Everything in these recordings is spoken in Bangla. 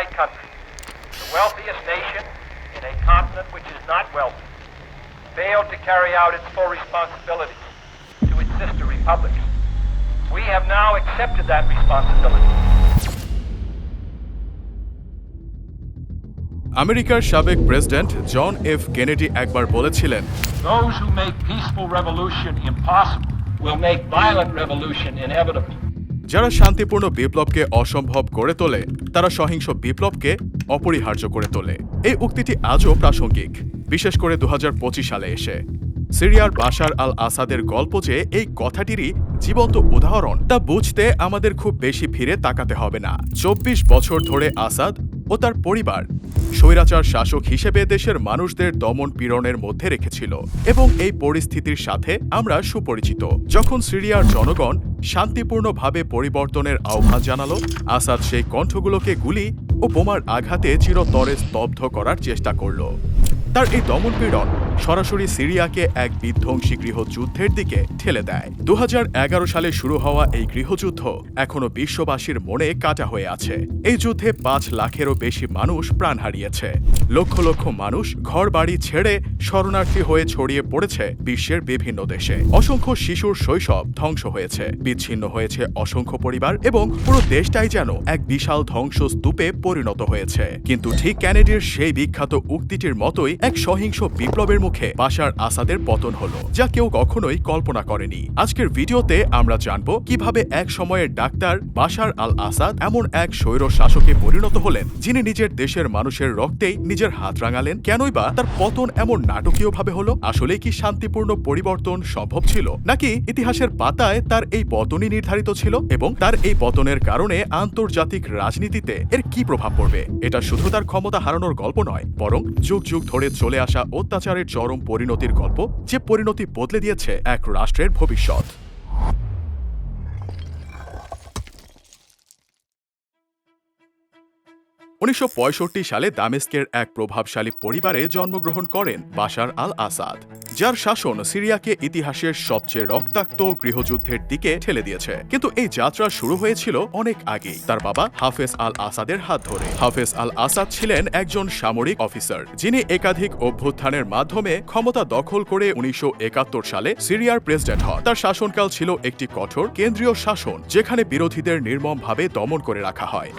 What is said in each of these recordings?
Allied country, the wealthiest nation in a continent which is not wealthy, failed to carry out its full responsibilities to its sister republics. We have now accepted that responsibility. আমেরিকার সাবেক প্রেসিডেন্ট জন এফ কেনেডি একবার বলেছিলেন Those who make peaceful revolution impossible will make violent revolution inevitable. যারা শান্তিপূর্ণ বিপ্লবকে অসম্ভব করে তোলে, তারা সহিংস বিপ্লবকে অপরিহার্য করে তোলে। এই উক্তিটি আজও প্রাসঙ্গিক, বিশেষ করে দু হাজার পঁচিশ সালে এসে। সিরিয়ার বাশার আল আসাদের গল্প যে এই কথাটিরই জীবন্ত উদাহরণ, তা বুঝতে আমাদের খুব বেশি ফিরে তাকাতে হবে না। চব্বিশ বছর ধরে আসাদ ও তার পরিবার। স্বৈরাচার শাসক হিসেবে দেশের মানুষদের দমন পীড়নের মধ্যে রেখেছিল এবং এই পরিস্থিতির সাথে আমরা সুপরিচিত। যখন সিরিয়ার জনগণ শান্তিপূর্ণভাবে পরিবর্তনের আহ্বান জানালো, আসাদ সেই কণ্ঠগুলোকে গুলি ও বোমার আঘাতে চিরতরে স্তব্ধ করার চেষ্টা করল। তার এই দমনপীড়ন সরাসরি সিরিয়াকে এক বিধ্বংসী গৃহযুদ্ধের দিকে ঠেলে দেয়। দু হাজার এগারো সালে শুরু হওয়া এই গৃহযুদ্ধ এখনও বিশ্ববাসীর মনে কাটা হয়ে আছে। এই যুদ্ধে পাঁচ লাখেরও বেশি মানুষ প্রাণ হারিয়েছে। লক্ষ লক্ষ মানুষ ঘর বাড়ি ছেড়ে শরণার্থী হয়ে ছড়িয়ে পড়েছে বিশ্বের বিভিন্ন দেশে। অসংখ্য শিশুর শৈশব ধ্বংস হয়েছে, বিচ্ছিন্ন হয়েছে অসংখ্য পরিবার এবং পুরো দেশটাই যেন এক বিশাল ধ্বংসস্তূপে পরিণত হয়েছে। কিন্তু ঠিক ক্যানেডির সেই বিখ্যাত উক্তিটির মতোই এক সহিংস বিপ্লবের মুখে বাশার আসাদের পতন হলো, যা কেউ কখনোই কল্পনা করেনি। আজকের ভিডিওতে আমরা জানব কীভাবে এক সময়ের ডাক্তার বাশার আল আসাদ এমন এক স্বৈর শাসকে পরিণত হলেন, যিনি নিজের দেশের মানুষের রক্তেই নিজের হাত রাঙালেন। কেনই বা তার পতন এমন নাটকীয়ভাবে হলো? আসলে কি শান্তিপূর্ণ পরিবর্তন সম্ভব ছিল? নাকি ইতিহাসের পাতায় তার এই পতনই নির্ধারিত ছিল? এবং তার এই পতনের কারণে আন্তর্জাতিক রাজনীতিতে এর কি প্রভাব পড়বে? এটা শুধু তার ক্ষমতা হারানোর গল্প নয়, বরং যুগ যুগ ধরে চলে আসা অত্যাচারের চরম পরিণতির গল্প যে পরিণতি বদলে দিয়েছে এক রাষ্ট্রের ভবিষ্যৎ। উনিশশো পঁয়ষট্টি সালে দামেস্কের এক প্রভাবশালী পরিবারে জন্মগ্রহণ করেন বাশার আল আসাদ যার শাসন সিরিয়াকে ইতিহাসের সবচেয়ে রক্তাক্ত গৃহযুদ্ধের দিকে ঠেলে দিয়েছে। কিন্তু এই যাত্রা শুরু হয়েছিল অনেক আগেই। তার বাবা হাফেজ আল আসাদের হাত ধরে। হাফেজ আল আসাদ ছিলেন একজন সামরিক অফিসার, যিনি একাধিক অভ্যুত্থানের মাধ্যমে ক্ষমতা দখল করে উনিশশো একাত্তর সালে সিরিয়ার প্রেসিডেন্ট হন। তার শাসনকাল ছিল একটি কঠোর কেন্দ্রীয় শাসন, যেখানে বিরোধীদের নির্মমভাবে দমন করে রাখা হয়।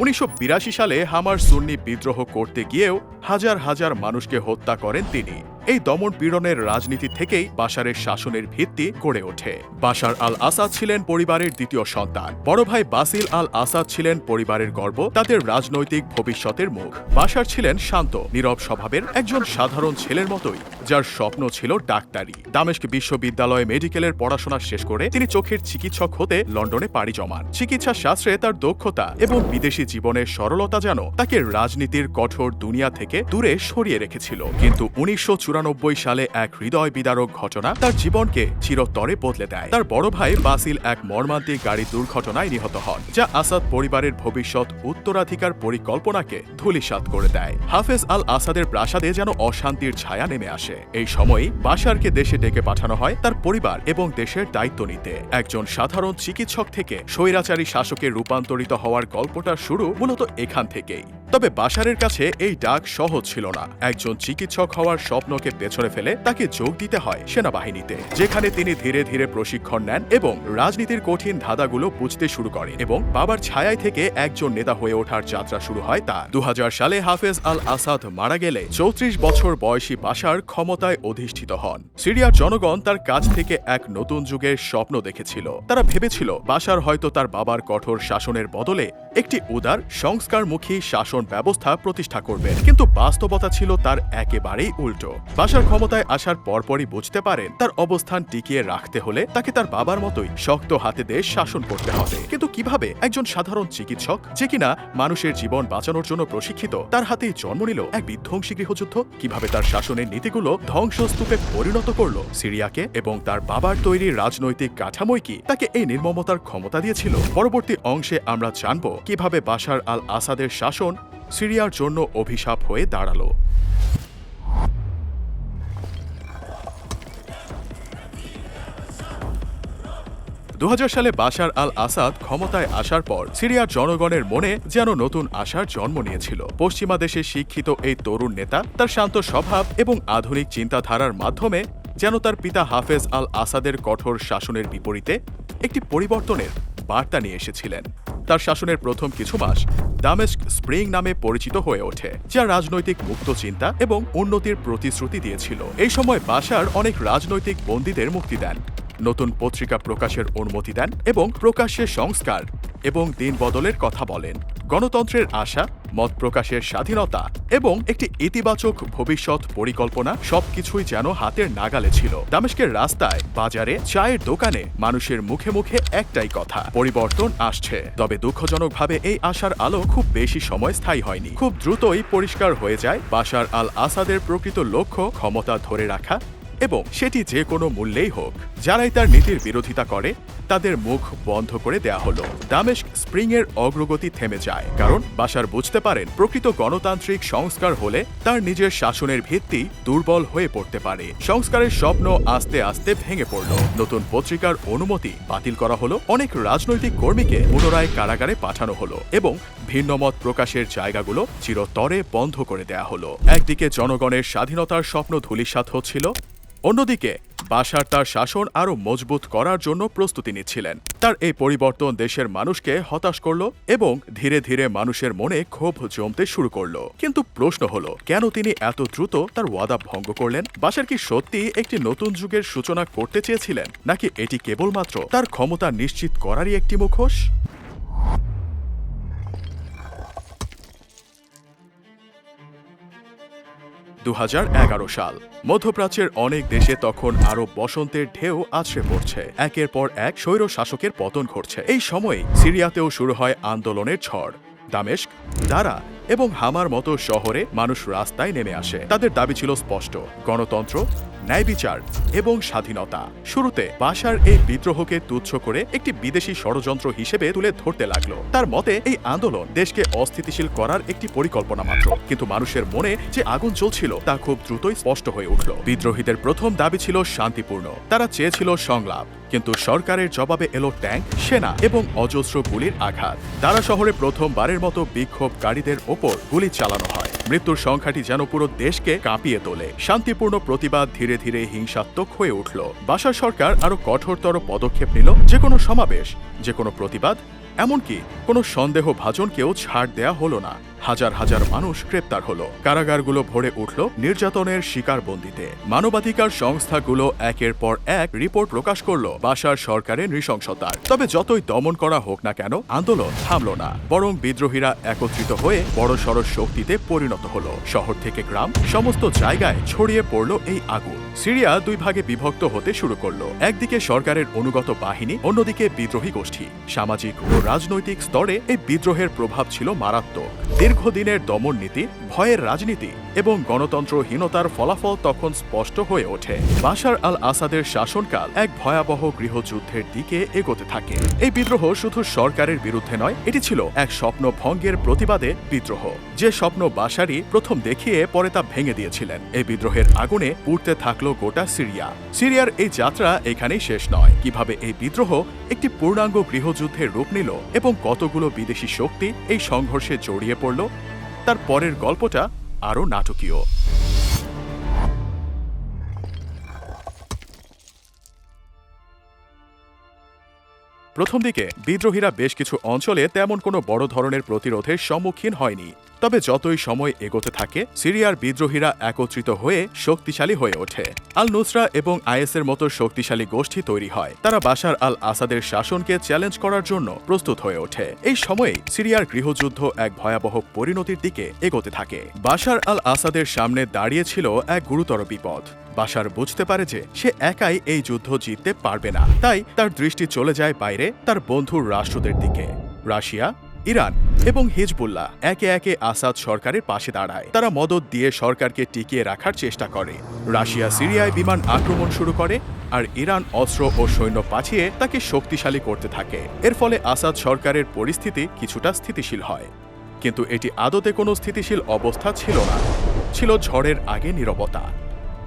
উনিশশো বিরাশি সালে হামার সুন্নি বিদ্রোহ করতে গিয়েও হাজার হাজার মানুষকে হত্যা করেন তিনি। এই দমন পীড়নের রাজনীতি থেকেই বাশারের শাসনের ভিত্তি গড়ে ওঠে। বাশার আল আসাদ ছিলেন পরিবারের দ্বিতীয় সন্তান। বড় ভাই বাসিল আল আসাদ ছিলেন পরিবারের গর্ব, তাদের রাজনৈতিক ভবিষ্যতের মুখ। বাশার ছিলেন শান্ত, নীরব স্বভাবের একজন সাধারণ ছেলের মতোই। যার স্বপ্ন ছিল ডাক্তারি। দামেস্ক বিশ্ববিদ্যালয়ে মেডিকেলের পড়াশোনা শেষ করে তিনি চোখের চিকিৎসক হতে লন্ডনে পাড়ি জমান। চিকিৎসা শাস্ত্রে তার দক্ষতা এবং বিদেশি জীবনের সরলতা যেন তাকে রাজনীতির কঠোর দুনিয়া থেকে দূরে সরিয়ে রেখেছিল। কিন্তু উনিশশো চুরানব্বই সালে এক হৃদয় বিদারক ঘটনা তার জীবনকে চিরতরে বদলে দেয়। তার বড় ভাই বাসিল এক মর্মান্তিক গাড়ি দুর্ঘটনায় নিহত হন, যা আসাদ পরিবারের ভবিষ্যৎ উত্তরাধিকার পরিকল্পনাকে ধূলিসাৎ করে দেয়। হাফেজ আল আসাদের প্রাসাদে যেন অশান্তির ছায়া নেমে আসে। এই সময়ই বাশারকে দেশে ডেকে পাঠানো হয় তার পরিবার এবং দেশের দায়িত্ব নিতে। একজন সাধারণ চিকিৎসক থেকে স্বৈরাচারী শাসকে রূপান্তরিত হওয়ার গল্পটা শুরু মূলত এখান থেকেই। তবে বাশারের কাছে এই ডাক সহজ ছিল না। একজন চিকিৎসক হওয়ার স্বপ্নকে পেছনে ফেলে তাকে যোগ দিতে হয় সেনাবাহিনীতে, যেখানে তিনি ধীরে ধীরে প্রশিক্ষণ নেন এবং রাজনীতির কঠিন ধাঁধাগুলো বুঝতে শুরু করেন এবং বাবার ছায়ায় থেকে একজন নেতা হয়ে ওঠার যাত্রা শুরু হয় তার। দু সালে হাফেজ আল আসাদ মারা গেলে চৌত্রিশ বছর বয়সী বাশার ক্ষমতায় অধিষ্ঠিত হন। সিরিয়ার জনগণ তার কাছ থেকে এক নতুন যুগের স্বপ্ন দেখেছিল। তারা ভেবেছিল বাশার হয়তো তার বাবার কঠোর শাসনের বদলে একটি উদার, সংস্কারমুখী শাসন ব্যবস্থা প্রতিষ্ঠা করবে। কিন্তু বাস্তবতা ছিল তার একেবারেই উল্টো। বাশার ক্ষমতায় আসার পরপরই বুঝতে পারেন, তার অবস্থান টিকিয়ে রাখতে হলে তাকে তার বাবার মতোই শক্ত হাতে দেশ শাসন করতে হবে। কিন্তু কীভাবে? একজন সাধারণ চিকিৎসক? যে কিনা মানুষের জীবন বাঁচানোর জন্য প্রশিক্ষিত, তার হাতেই জন্ম নিল এক বিধ্বংসী গৃহযুদ্ধ? কীভাবে তার শাসনের নীতিগুলো ধ্বংসস্তূপে পরিণত করল? সিরিয়াকে এবং তার বাবার তৈরি রাজনৈতিক কাঠামোই কি তাকে এই নির্মমতার ক্ষমতা দিয়েছিল? পরবর্তী অংশে আমরা জানব কীভাবে বাশার আল আসাদের শাসন সিরিয়ার জন্য অভিশাপ হয়ে দাঁড়াল। দু সালে বাশার আল আসাদ ক্ষমতায় আসার পর সিরিয়ার জনগণের মনে যেন নতুন আশার জন্ম নিয়েছিল। পশ্চিমা দেশে শিক্ষিত এই তরুণ নেতা তার শান্ত স্বভাব এবং আধুনিক চিন্তাধারার মাধ্যমে যেন তার পিতা হাফেজ আল আসাদের কঠোর শাসনের বিপরীতে একটি পরিবর্তনের বার্তা নিয়ে এসেছিলেন। শাসনের প্রথম কিছু মাস দামেস্ক স্প্রিং নামে পরিচিত হয়ে ওঠে, যা রাজনৈতিক মুক্ত চিন্তা এবং উন্নতির প্রতিশ্রুতি দিয়েছিল। এই সময় বাসার অনেক রাজনৈতিক বন্দীদের মুক্তি দেন। নতুন পত্রিকা প্রকাশের অনুমতি দেন এবং প্রকাশ্যে সংস্কার এবং দিন বদলের কথা বলেন। গণতন্ত্রের আশা, মত প্রকাশের স্বাধীনতা এবং একটি ইতিবাচক ভবিষ্যৎ পরিকল্পনা সবকিছুই যেন হাতের নাগালে ছিল। দামেশকের রাস্তায়, বাজারে, চায়ের দোকানে মানুষের মুখে মুখে একটাই কথা, পরিবর্তন আসছে। তবে দুঃখজনকভাবে এই আশার আলো খুব বেশি সময় স্থায়ী হয়নি। খুব দ্রুতই পরিষ্কার হয়ে যায় বাশার আল আসাদের প্রকৃত লক্ষ্য, ক্ষমতা ধরে রাখা এবং সেটি যে কোনো মূল্যেই হোক। যারাই তার নীতির বিরোধিতা করে, তাদের মুখ বন্ধ করে দেয়া হলো। দামেস্ক স্প্রিং এর অগ্রগতি থেমে যায়, কারণ বাসার বুঝতে পারেন, প্রকৃত গণতান্ত্রিক সংস্কার হলে তার নিজের শাসনের ভিত্তি দুর্বল হয়ে পড়তে পারে। সংস্কারের স্বপ্ন আস্তে আস্তে ভেঙে পড়ল। নতুন পত্রিকার অনুমতি বাতিল করা হলো। অনেক রাজনৈতিক কর্মীকে পুনরায় কারাগারে পাঠানো হলো এবং ভিন্নমত প্রকাশের জায়গাগুলো চিরতরে বন্ধ করে দেয়া হলো। একদিকে জনগণের স্বাধীনতার স্বপ্ন ধূলিসাৎ হচ্ছিল অন্যদিকে বাশার তার শাসন আরও মজবুত করার জন্য প্রস্তুতি নিচ্ছিলেন। তার এই পরিবর্তন দেশের মানুষকে হতাশ করল এবং ধীরে ধীরে মানুষের মনে ক্ষোভ জমতে শুরু করল। কিন্তু প্রশ্ন হলো, কেন তিনি এত দ্রুত তার ওয়াদা ভঙ্গ করলেন? বাশার কি সত্যি একটি নতুন যুগের সূচনা করতে চেয়েছিলেন? নাকি এটি কেবলমাত্র তার ক্ষমতা নিশ্চিত করারই একটি মুখোশ? দু সাল। মধ্যপ্রাচ্যের অনেক দেশে তখন আরও বসন্তের ঢেউ আছড়ে পড়ছে। একের পর এক স্বৈর শাসকের পতন ঘটছে। এই সময়ে সিরিয়াতেও শুরু হয় আন্দোলনের ঝড়। দামেস্ক, দারা এবং হামার মতো শহরে মানুষ রাস্তায় নেমে আসে। তাদের দাবি ছিল স্পষ্ট। গণতন্ত্র ন্যায় বিচার এবং স্বাধীনতা। শুরুতে বাশার এই বিদ্রোহকে তুচ্ছ করে একটি বিদেশি ষড়যন্ত্র হিসেবে তুলে ধরতে লাগল। তার মতে, এই আন্দোলন দেশকে অস্থিতিশীল করার একটি পরিকল্পনা মাত্র। কিন্তু মানুষের মনে যে আগুন চলছিল তা খুব দ্রুতই স্পষ্ট হয়ে উঠল। বিদ্রোহীদের প্রথম দাবি ছিল শান্তিপূর্ণ। তারা চেয়েছিল সংলাপ। কিন্তু সরকারের জবাবে এলো ট্যাঙ্ক, সেনা এবং অজস্র গুলির আঘাত। দারা শহরে প্রথমবারের মতো বিক্ষোভকারীদের ওপর গুলি চালানো হয়। মৃত্যুর সংখ্যাটি যেন পুরো দেশকে কাঁপিয়ে তোলে। শান্তিপূর্ণ প্রতিবাদ ধীরে ধীরে হিংসাত্মক হয়ে উঠল। বাসার সরকার আরও কঠোরতর পদক্ষেপ নিল। যে কোনো সমাবেশ, যে কোনো প্রতিবাদ, এমনকি কোনো সন্দেহ ভাজনকেও ছাড় দেয়া হলো না। হাজার হাজার মানুষ গ্রেপ্তার হলো। কারাগারগুলো ভরে উঠল নির্যাতনের শিকার বন্দিতে মানবাধিকার সংস্থাগুলো একের পর এক রিপোর্ট প্রকাশ করল বাসার সরকারের নৃশংসতার। তবে যতই দমন করা হোক না কেন, আন্দোলন থামল না। বরং বিদ্রোহীরা একত্রিত হয়ে বড় সড় শক্তিতে পরিণত হলো। শহর থেকে গ্রাম, সমস্ত জায়গায় ছড়িয়ে পড়ল এই আগুন। সিরিয়া দুই ভাগে বিভক্ত হতে শুরু করল। একদিকে সরকারের অনুগত বাহিনী, অন্যদিকে বিদ্রোহী গোষ্ঠী। সামাজিক ও রাজনৈতিক স্তরে এই বিদ্রোহের প্রভাব ছিল মারাত্মক। দীর্ঘদিনের দমন নীতি, ভয়ের রাজনীতি এবং গণতন্ত্রহীনতার ফলাফল তখন স্পষ্ট হয়ে ওঠে। বাশার আল আসাদের শাসনকাল এক ভয়াবহ গৃহযুদ্ধের দিকে এগোতে থাকে। এই বিদ্রোহ শুধু সরকারের বিরুদ্ধে নয়, এটি ছিল এক স্বপ্ন ভঙ্গের প্রতিবাদে বিদ্রোহ। যে স্বপ্ন বাশারি প্রথম দেখিয়ে পরে তা ভেঙে দিয়েছিলেন। এই বিদ্রোহের আগুনে উঠতে থাকল গোটা সিরিয়া। সিরিয়ার এই যাত্রা এখানেই শেষ নয়। কীভাবে এই বিদ্রোহ একটি পূর্ণাঙ্গ গৃহযুদ্ধের রূপ নিল এবং কতগুলো বিদেশি শক্তি এই সংঘর্ষে জড়িয়ে পড়ল, তার পরের গল্পটা আরও নাটকীয়। প্রথম দিকে বিদ্রোহীরা বেশ কিছু অঞ্চলে তেমন কোনো বড় ধরনের প্রতিরোধের সম্মুখীন হয়নি। তবে যতই সময় এগোতে থাকে, সিরিয়ার বিদ্রোহীরা একত্রিত হয়ে শক্তিশালী হয়ে ওঠে। আল নুসরা এবং আইএসের মতো শক্তিশালী গোষ্ঠী তৈরি হয়। তারা বাশার আল আসাদের শাসনকে চ্যালেঞ্জ করার জন্য প্রস্তুত হয়ে ওঠে। এই সময়েই সিরিয়ার গৃহযুদ্ধ এক ভয়াবহ পরিণতির দিকে এগোতে থাকে। বাশার আল আসাদের সামনে দাঁড়িয়েছিল এক গুরুতর বিপদ। বাশার বুঝতে পারে যে সে একাই এই যুদ্ধ জিততে পারবে না। তাই তার দৃষ্টি চলে যায় বাইরে, তার বন্ধুর রাষ্ট্রদের দিকে। রাশিয়া ইরান এবং হিজবুল্লাহ একে একে আসাদ সরকারের পাশে দাঁড়ায়। তারা মদত দিয়ে সরকারকে টিকিয়ে রাখার চেষ্টা করে। রাশিয়া সিরিয়ায় বিমান আক্রমণ শুরু করে আর ইরান অস্ত্র ও সৈন্য পাঠিয়ে তাকে শক্তিশালী করতে থাকে। এর ফলে আসাদ সরকারের পরিস্থিতি কিছুটা স্থিতিশীল হয়। কিন্তু এটি আদতে কোনো স্থিতিশীল অবস্থা ছিল না। ছিল ঝড়ের আগে নীরবতা।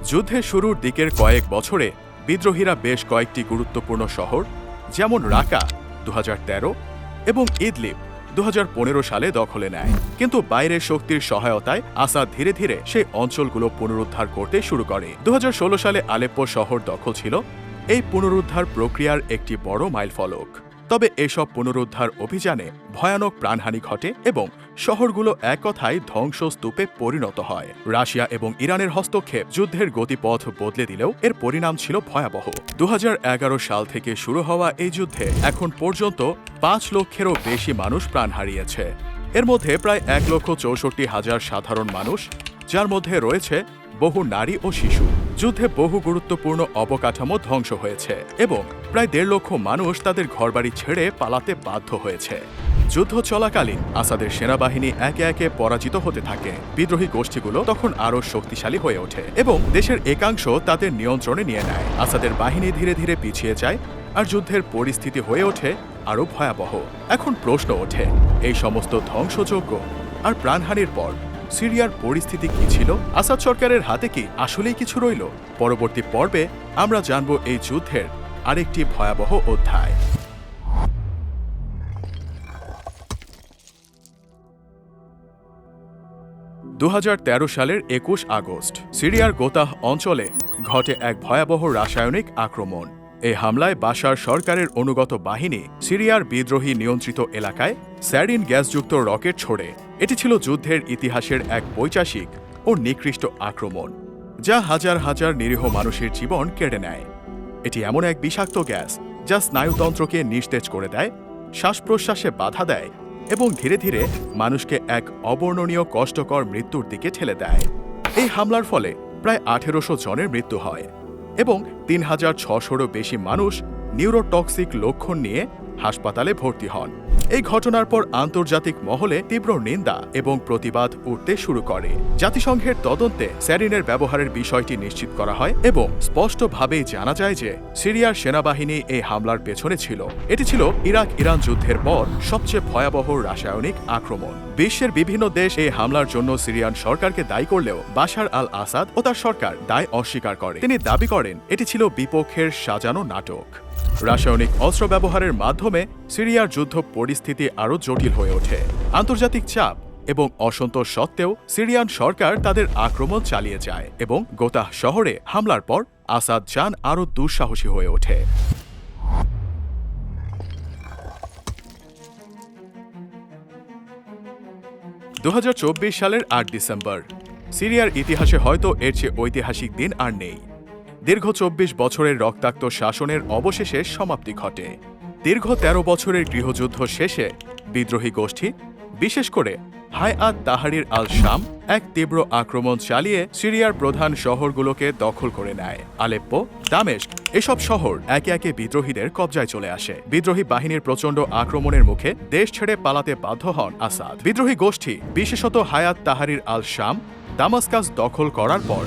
যুদ্ধের শুরুর দিকের কয়েক বছরে বিদ্রোহীরা বেশ কয়েকটি গুরুত্বপূর্ণ শহর, যেমন রাকা দু হাজার তেরো এবং ইদলিব দু হাজার পনেরো সালে দখলে নেয়। কিন্তু বাইরের শক্তির সহায়তায় আসাদ ধীরে ধীরে সেই অঞ্চলগুলো পুনরুদ্ধার করতে শুরু করে। দু হাজার ষোলো সালে আলেপ্পো শহর দখল ছিল। এই পুনরুদ্ধার প্রক্রিয়ার একটি বড় মাইলফলক। তবে এসব পুনরুদ্ধার অভিযানে ভয়ানক প্রাণহানি ঘটে এবং শহরগুলো এক কথায় ধ্বংসস্তূপে পরিণত হয়। রাশিয়া এবং ইরানের হস্তক্ষেপ যুদ্ধের গতিপথ বদলে দিলেও এর পরিণাম ছিল ভয়াবহ। দু হাজার এগারো সাল থেকে শুরু হওয়া এই যুদ্ধে এখন পর্যন্ত পাঁচ লক্ষেরও বেশি মানুষ প্রাণ হারিয়েছে। এর মধ্যে প্রায় এক লক্ষ চৌষট্টি হাজার সাধারণ মানুষ, যার মধ্যে রয়েছে বহু নারী ও শিশু। যুদ্ধে বহু গুরুত্বপূর্ণ অবকাঠামো ধ্বংস হয়েছে এবং প্রায় দেড় লক্ষ মানুষ তাদের ঘরবাড়ি ছেড়ে পালাতে বাধ্য হয়েছে। যুদ্ধ চলাকালীন আসাদের সেনাবাহিনী একে একে পরাজিত হতে থাকে। বিদ্রোহী গোষ্ঠীগুলো তখন আরও শক্তিশালী হয়ে ওঠে এবং দেশের একাংশ তাদের নিয়ন্ত্রণে নিয়ে নেয়। আসাদের বাহিনী ধীরে ধীরে পিছিয়ে যায় আর যুদ্ধের পরিস্থিতি হয়ে ওঠে আরও ভয়াবহ। এখন প্রশ্ন ওঠে, এই সমস্ত ধ্বংসযোগ্য আর প্রাণহানির পর সিরিয়ার পরিস্থিতি কি ছিল? আসাদ সরকারের হাতে কি আসলেই কিছু রইল? পরবর্তী পর্বে আমরা জানব এই যুদ্ধের আরেকটি ভয়াবহ অধ্যায়। দু হাজার তেরো সালের একুশ আগস্ট, সিরিয়ার গোতাহ অঞ্চলে ঘটে এক ভয়াবহ রাসায়নিক আক্রমণ। এই হামলায় বাশার সরকারের অনুগত বাহিনী সিরিয়ার বিদ্রোহী নিয়ন্ত্রিত এলাকায় স্যারিন গ্যাসযুক্ত রকেট ছোড়ে। এটি ছিল যুদ্ধের ইতিহাসের এক বৈচাসিক ও নিকৃষ্ট আক্রমণ, যা হাজার হাজার নিরীহ মানুষের জীবন কেড়ে নেয়। এটি এমন এক বিষাক্ত গ্যাস যা স্নায়ুতন্ত্রকে নিস্তেজ করে দেয় শ্বাস প্রশ্বাসে বাধা দেয় এবং ধীরে ধীরে মানুষকে এক অবর্ণনীয় কষ্টকর মৃত্যুর দিকে ঠেলে দেয়। এই হামলার ফলে প্রায় আঠেরোশো জনের মৃত্যু হয় এবং তিন হাজার ছশোরও বেশি মানুষ নিউরোটক্সিক লক্ষণ নিয়ে হাসপাতালে ভর্তি হন। এই ঘটনার পর আন্তর্জাতিক মহলে তীব্র নিন্দা এবং প্রতিবাদ উঠতে শুরু করে। জাতিসংঘের তদন্তে স্যারিনের ব্যবহারের বিষয়টি নিশ্চিত করা হয় এবং স্পষ্টভাবেই জানা যায় যে সিরিয়ার সেনাবাহিনী এই হামলার পেছনে ছিল। এটি ছিল ইরাক ইরান যুদ্ধের পর সবচেয়ে ভয়াবহ রাসায়নিক আক্রমণ। বিশ্বের বিভিন্ন দেশ এই হামলার জন্য সিরিয়ান সরকারকে দায়ী করলেও বাশার আল আসাদ ও তার সরকার দায় অস্বীকার করে। তিনি দাবি করেন, এটি ছিল বিপক্ষের সাজানো নাটক। রাসায়নিক অস্ত্র ব্যবহারের মাধ্যমে সিরিয়ার যুদ্ধ পরিস্থিতি আরও জটিল হয়ে ওঠে। আন্তর্জাতিক চাপ এবং অসন্তোষ সত্ত্বেও সিরিয়ান সরকার তাদের আক্রমণ চালিয়ে যায় এবং গোতাহ শহরে হামলার পর আসাদ চান আরও দুঃসাহসী হয়ে ওঠে। দু হাজার চব্বিশ সালের আট ডিসেম্বর। সিরিয়ার ইতিহাসে হয়তো এর চেয়ে ঐতিহাসিক দিন আর নেই। দীর্ঘ চব্বিশ বছরের রক্তাক্ত শাসনের অবশেষে সমাপ্তি ঘটে। দীর্ঘ ১৩ বছরের গৃহযুদ্ধ শেষে বিদ্রোহী গোষ্ঠী, বিশেষ করে হায়আত তাহারির আল শাম এক তীব্র আক্রমণ চালিয়ে সিরিয়ার প্রধান শহরগুলোকে দখল করে নেয়। আলেপ্পো, দামেস্ক, এসব শহর একে একে বিদ্রোহীদের কবজায় চলে আসে। বিদ্রোহী বাহিনীর প্রচণ্ড আক্রমণের মুখে দেশ ছেড়ে পালাতে বাধ্য হন আসাদ। বিদ্রোহী গোষ্ঠী, বিশেষত হায়াত তাহারির আল শাম দামাস্কাস দখল করার পর,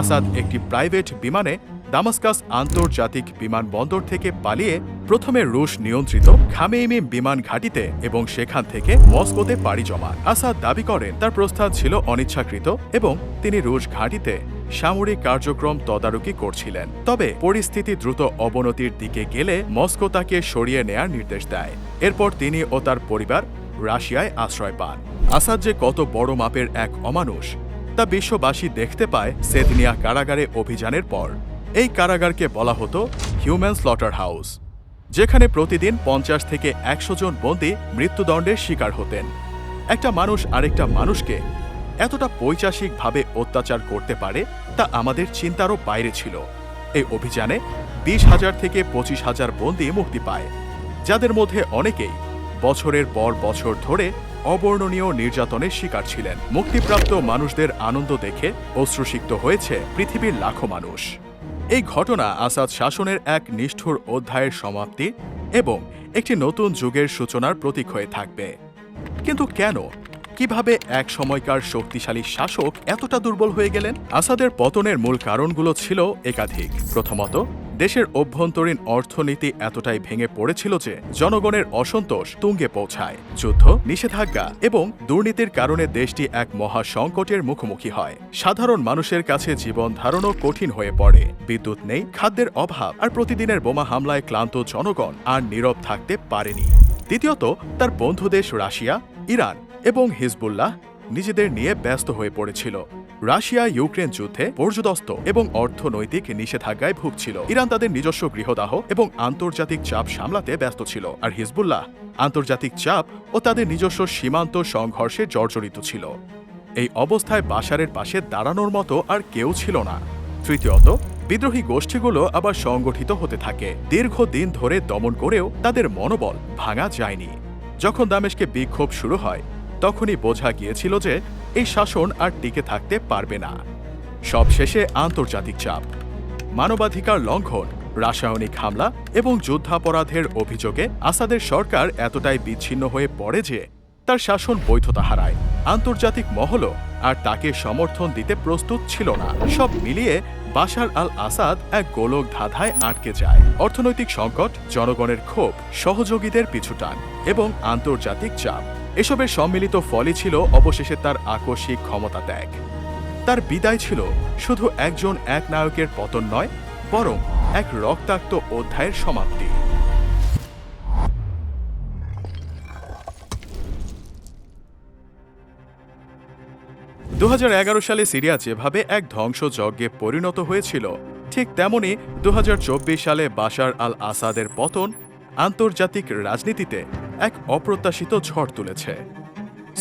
আসাদ একটি প্রাইভেট বিমানে দামাস্কাস আন্তর্জাতিক বিমানবন্দর থেকে পালিয়ে প্রথমে রুশ নিয়ন্ত্রিত খামেইমি বিমান ঘাঁটিতে এবং সেখান থেকে মস্কোতে পাড়ি জমান। আসাদ দাবি করেন, তার প্রস্থান ছিল অনিচ্ছাকৃত এবং তিনি রুশ ঘাঁটিতে সামরিক কার্যক্রম তদারকি করছিলেন। তবে পরিস্থিতি দ্রুত অবনতির দিকে গেলে মস্কো তাকে সরিয়ে নেয়ার নির্দেশ দেয়। এরপর তিনি ও তার পরিবার রাশিয়ায় আশ্রয় পান। আসাদ যে কত বড় মাপের এক অমানুষ তা বিশ্ববাসী দেখতে পায় সেদিনিয়া কারাগারে অভিযানের পর। এই কারাগারকে বলা হতো হিউম্যান স্লটার হাউস, যেখানে প্রতিদিন পঞ্চাশ থেকে একশো জন বন্দী মৃত্যুদণ্ডের শিকার হতেন। একটা মানুষ আরেকটা মানুষকে এতটা পৈচাসিকভাবে অত্যাচার করতে পারে তা আমাদের চিন্তারও বাইরে ছিল। এই অভিযানে বিশ হাজার থেকে পঁচিশ হাজার বন্দী মুক্তি পায়, যাদের মধ্যে অনেকেই বছরের পর বছর ধরে অবর্ণনীয় নির্যাতনের শিকার ছিলেন। মুক্তিপ্রাপ্ত মানুষদের আনন্দ দেখে অশ্রুসিক্ত হয়েছে পৃথিবীর লাখো মানুষ। এই ঘটনা আসাদ শাসনের এক নিষ্ঠুর অধ্যায়ের সমাপ্তি এবং একটি নতুন যুগের সূচনার প্রতীক হয়ে থাকবে। কিন্তু কেন? কীভাবে এক সময়কার শক্তিশালী শাসক এতটা দুর্বল হয়ে গেলেন? আসাদের পতনের মূল কারণগুলো ছিল একাধিক। প্রথমত দেশের অভ্যন্তরীণ অর্থনীতি এতটাই ভেঙে পড়েছিল যে জনগণের অসন্তোষ তুঙ্গে পৌঁছায়। যুদ্ধ, নিষেধাজ্ঞা এবং দুর্নীতির কারণে দেশটি এক মহা সংকটের মুখোমুখি হয়। সাধারণ মানুষের কাছে জীবন ধারণও কঠিন হয়ে পড়ে। বিদ্যুৎ নেই, খাদ্যের অভাব আর প্রতিদিনের বোমা হামলায় ক্লান্ত জনগণ আর নীরব থাকতে পারেনি। দ্বিতীয়ত, তার বন্ধু দেশ রাশিয়া, ইরান এবং হিজবুল্লাহ নিজেদের নিয়ে ব্যস্ত হয়ে পড়েছিল। রাশিয়া ইউক্রেন যুদ্ধে পর্যদস্ত এবং অর্থনৈতিক নিষেধাজ্ঞায় ভুগছিল। ইরান তাদের নিজস্ব গৃহদাহ এবং আন্তর্জাতিক চাপ সামলাতে ব্যস্ত ছিল, আর হিজবুল্লাহ আন্তর্জাতিক চাপ ও তাদের নিজস্ব সীমান্ত সংঘর্ষে জর্জরিত ছিল। এই অবস্থায় বাশারের পাশে দাঁড়ানোর মতো আর কেউ ছিল না। তৃতীয়ত, বিদ্রোহী গোষ্ঠীগুলো আবার সংগঠিত হতে থাকে। দীর্ঘদিন ধরে দমন করেও তাদের মনোবল ভাঙা যায়নি। যখন দামেশকে বিক্ষোভ শুরু হয়, তখনই বোঝা গিয়েছিল যে এই শাসন আর টিকে থাকতে পারবে না। সবশেষে আন্তর্জাতিক চাপ। মানবাধিকার লঙ্ঘন, রাসায়নিক হামলা এবং যুদ্ধাপরাধের অভিযোগে আসাদের সরকার এতটাই বিচ্ছিন্ন হয়ে পড়ে যে তার শাসন বৈধতা হারায়। আন্তর্জাতিক মহলও আর তাকে সমর্থন দিতে প্রস্তুত ছিল না। সব মিলিয়ে বাশার আল আসাদ এক গোলক ধাঁধায় আটকে যায়। অর্থনৈতিক সংকট, জনগণের ক্ষোভ, সহযোগীদের পিছুটান এবং আন্তর্জাতিক চাপ। এসবের সম্মিলিত ফলই ছিল অবশেষে তার আকস্মিক ক্ষমতা ত্যাগ। তার বিদায় ছিল শুধু একজন এক নায়কের পতন নয়, বরং এক রক্তাক্ত অধ্যায়ের সমাপ্তি। দু হাজার এগারো সালে সিরিয়া যেভাবে এক ধ্বংসযজ্ঞে পরিণত হয়েছিল, ঠিক তেমনি দু সালে বাশার আল আসাদের পতন আন্তর্জাতিক রাজনীতিতে এক অপ্রত্যাশিত ঝড় তুলেছে।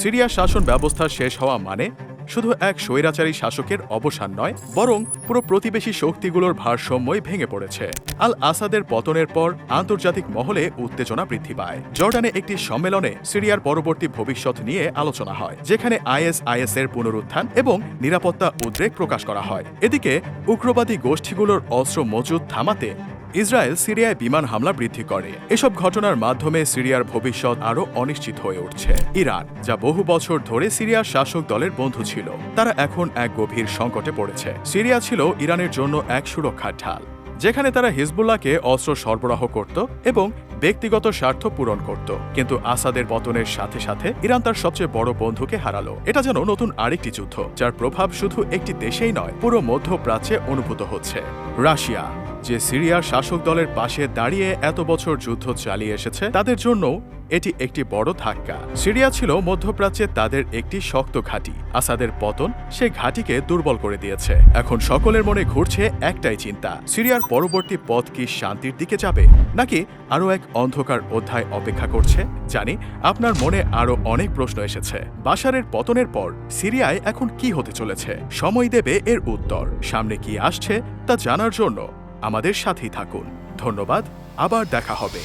সিরিয়া শাসন ব্যবস্থা শেষ হওয়া মানে শুধু এক স্বৈরাচারী শাসকের অবসান নয়, বরং পুরো প্রতিবেশী শক্তিগুলোর ভারসাম্যই ভেঙে পড়েছে। আল আসাদের পতনের পর আন্তর্জাতিক মহলে উত্তেজনা বৃদ্ধি পায়। জর্ডানে একটি সম্মেলনে সিরিয়ার পরবর্তী ভবিষ্যৎ নিয়ে আলোচনা হয়, যেখানে আইএসআইএস এর পুনরুত্থান এবং নিরাপত্তা উদ্রেক প্রকাশ করা হয়। এদিকে উগ্রবাদী গোষ্ঠীগুলোর অস্ত্র মজুদ থামাতে ইসরায়েল সিরিয়ায় বিমান হামলা বৃদ্ধি করে। এসব ঘটনার মাধ্যমে সিরিয়ার ভবিষ্যৎ আরও অনিশ্চিত হয়ে উঠছে। ইরান, যা বহু বছর ধরে সিরিয়ার শাসক দলের বন্ধু ছিল, তারা এখন এক গভীর সংকটে পড়েছে। সিরিয়া ছিল ইরানের জন্য এক সুরক্ষার ঢাল, যেখানে তারা হিজবুল্লাহকে অস্ত্র সরবরাহ করত এবং ব্যক্তিগত স্বার্থ পূরণ করত। কিন্তু আসাদের পতনের সাথে সাথে ইরান তার সবচেয়ে বড় বন্ধুকে হারালো। এটা যেন নতুন আরেকটি যুদ্ধ, যার প্রভাব শুধু একটি দেশেই নয়, পুরো মধ্যপ্রাচ্যে অনুভূত হচ্ছে। রাশিয়া যে সিরিয়ার শাসক দলের পাশে দাঁড়িয়ে এত বছর যুদ্ধ চালিয়ে এসেছে, তাদের জন্য এটি একটি বড় ধাক্কা। সিরিয়া ছিল মধ্যপ্রাচ্যে তাদের একটি শক্ত ঘাঁটি। আসাদের পতন সে ঘাঁটিকে দুর্বল করে দিয়েছে। এখন সকলের মনে ঘুরছে একটাই চিন্তা, সিরিয়ার পরবর্তী পথ কি শান্তির দিকে যাবে, নাকি আরও এক অন্ধকার অধ্যায় অপেক্ষা করছে? জানি, আপনার মনে আরও অনেক প্রশ্ন এসেছে। বাসারের পতনের পর সিরিয়ায় এখন কি হতে চলেছে? সময় দেবে এর উত্তর। সামনে কি আসছে, তা জানার জন্য আমাদের সাথেই থাকুন। ধন্যবাদ আবার দেখা হবে।